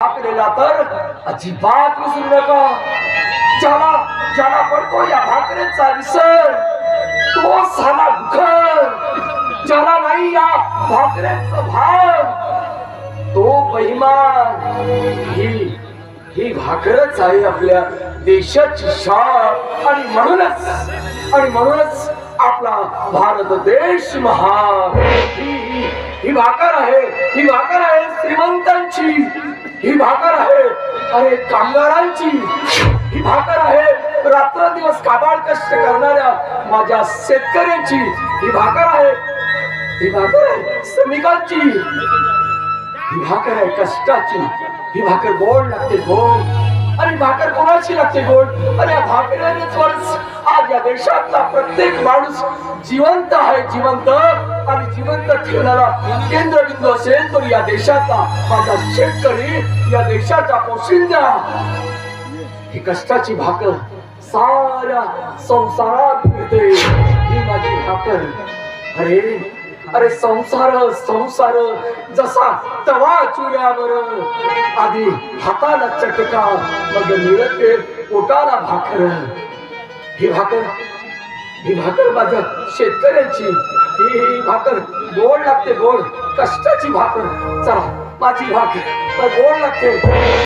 भाकरेला तर अजिबात विसरू नका. ज्याला ज्याला पडतो या भाकरेचा विसर. तो झाला दुखर ज्याला नाही या भाकरेचा भाग तो बहिमान ही ही भाकरच आहे आपल्या देशाची शान. आणि म्हणूनच आणि म्हणूनच आपला भारत देश महान. ही ही- भाकर आहे. ही ही भाकर आहे. अरे कामगारांची. ही भाकर आहे. रात्रदिवस काबाड कष्ट करणाऱ्या माझ्या शेतकऱ्यांची ही भाकर आहे. ही भाकर आहे श्रमिकांची. ही भाकर आहे कष्टाची. ही भाकर गोड लागते गोड. आणि भाकर कोणाची लागते गोड? आणि या भाकरीनेच देशातला प्रत्येक माणूस जिवंत आहे जिवंत. आणि जिवंत ठेवणारा केंद्रबिंदू असेल तर या देशाचा माझा शेतकरी या देशाचा पोशिंदा ही कष्टाची भाकर साऱ्या संसारात मिळते. ही माझी भाकर. अरे अरे संसार संसार जसा तवा चुऱ्यावर. आधी हाताला चटका मग मिळते पोटाला भाकर. ही भाकर ही भाकर माझ्या शेतकऱ्यांची. ही भाकर गोड लागते गोड. कष्टाची भाकर. चला माझी भाकर. गोड लागते.